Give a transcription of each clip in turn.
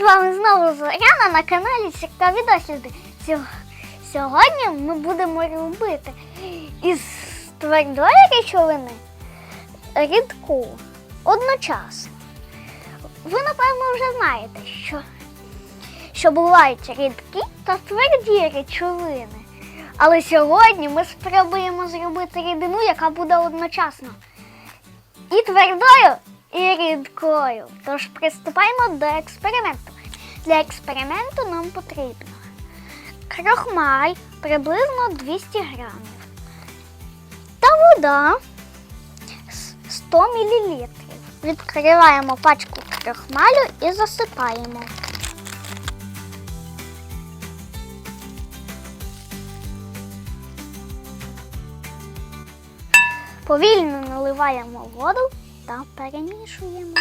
З вами знову Зоряна на каналі Цікаві досліди. Сьогодні ми будемо робити із твердої речовини рідку одночасно. Ви, напевно, вже знаєте, що, що бувають рідкі та тверді речовини. Але сьогодні ми спробуємо зробити рідину, яка буде одночасно і твердою, і рідкою. Тож приступаємо до експерименту. Для експерименту нам потрібно крохмаль приблизно 200 грамів та вода 100 мл. Відкриваємо пачку крохмалю і засипаємо. Повільно наливаємо воду та перемішуємо.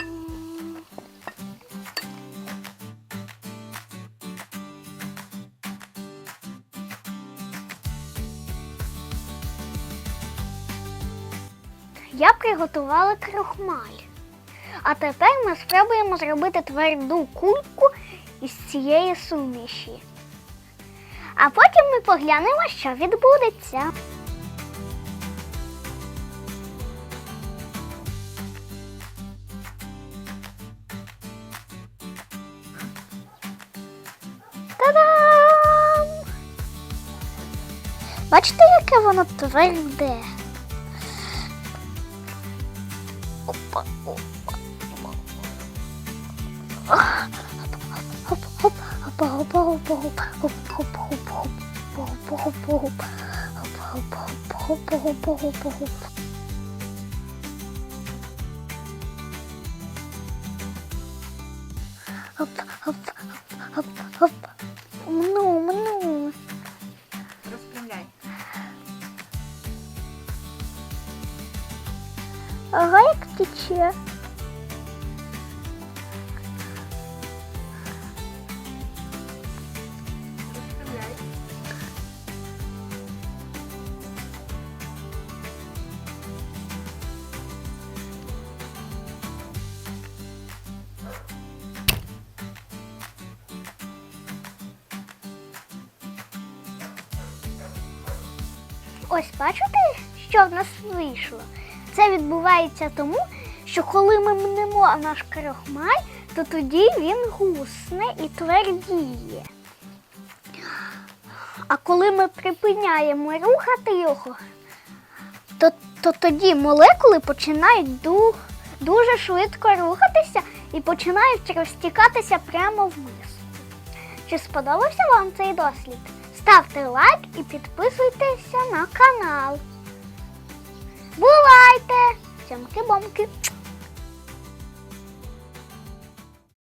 Я приготувала крохмаль. А тепер ми спробуємо зробити тверду кульку із цієї суміші. А потім ми поглянемо, що відбудеться. Та-дам! Бачите, яке воно тверде? 오빠 오빠 오빠 오빠 오빠 오빠 오빠 오빠 오빠 오빠 오빠 어머나 어머나 Ага, як тече. Ось бачите, що в нас вийшло? Це відбувається тому, що коли ми мнемо наш крохмаль, то тоді він гусне і твердіє. А коли ми припиняємо рухати його, то, то тоді молекули починають ду, дуже швидко рухатися і починають розтікатися прямо вниз. Чи сподобався вам цей дослід? Ставте лайк і підписуйтеся на канал. Siemki Bomki.